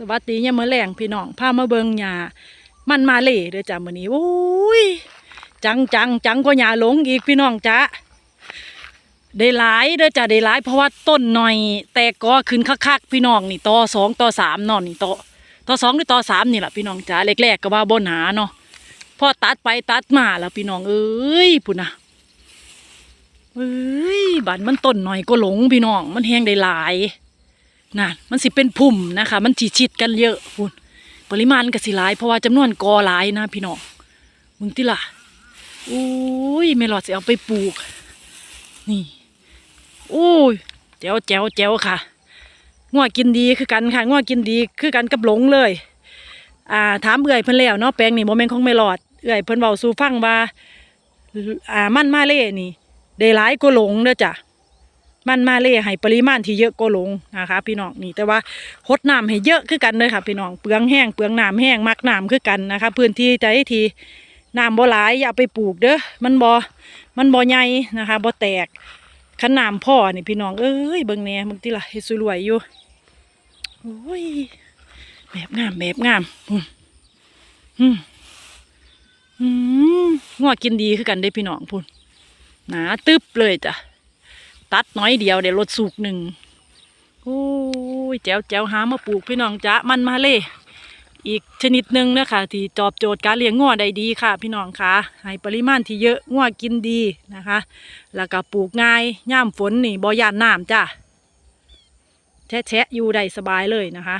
สวัสดียามมื้อแรงพี่น้องพามาเบิงหญ้ามันมาเล่เด้อจ้ะมื้อนี้โอ้ยจังจังจังกว่าหญ้าหลงอีกพี่น้องจ้ะได้หลายเด้อจ้ะได้หลายเพราะว่าต้นหน่อย แต่ก็ขึ้นคักๆพี่น้องนี่ต่อสองต่อสามนอนนี่ต่อต่อสองหรือต่อสามนี่แหละพี่น้องจ้ะแรกๆก็ว่าบนหาเนาะพอตัดไปตัดมาแล้วพี่น้องเอ้ยพุ่นนะเอ้ยบัดมันต้นหน่อยก็หลงพี่น้องมันแห้งได้หลาย น่ะมันสิเป็นพุ่มนะคะ มันจีชิดกันเยอะพุ่นปริมาณก็สิหลาย เพราะว่าจำนวนกอหลายนะพี่น้องมึงที่ล่ะอุ้ยไม่หลอดสิเอาไปปลูก นี่อุ้ยแจ๋วแจ๋วแจ๋วค่ะงัวกินดีคือกันค่ะงัวกินดีคือกันกับหลงเลย อ่าถามเอื่อยเพิ่นแล้วเนาะแปลงนี่โมเมนต์ของไม่หลอดเอื่อยเพิ่นเบาสู่ฟังว่าอ่ามันมาเล่นี่ได้หลายก็หลงเด้อจ้ะ มันมาเล่ให้ปริมาณที่เยอะก็ลงนะคะ พี่น้องนี่แต่ว่าหดน้ำให้เยอะคือกันเลยค่ะ พี่น้องเปลืองแห้งเปลืองน้ำแห้งมักน้ำคือกันนะคะ พื้นที่ใจทีน้ำบ่หลายอย่าไปปลูกเด้อมันบ่มันบ่ใหญ่นะคะบ่แตกขันน้ำพ่อนี่พี่น้องเอ้ยเบิ่งแหน่มึงติล่ะเฮ็ดสวยอยู่โอ้ยแบบงามแบบงามอืมอืมอืมงัวกินดีคือกันเด้พี่น้องพุ่นหนาตึ๊บเลยจ้ะ ตัดน้อยเดียวเดี๋ยวรถสูกหนึ่งโอ้ยแจวแจวหามาปลูกพี่น้องจ้ะมันมาเลยอีกชนิดหนึ่งนะคะที่จอบโจทย์การเลี้ยงง้อได้ดีค่ะ พี่น้องค่ะให้ปริมาณที่เยอะง้อกินดีนะคะ แล้วก็ปลูกง่ายย่ามฝนนี่บ่ยานน้ำจ้ะแชะแชะอยู่ได้สบายเลยนะคะ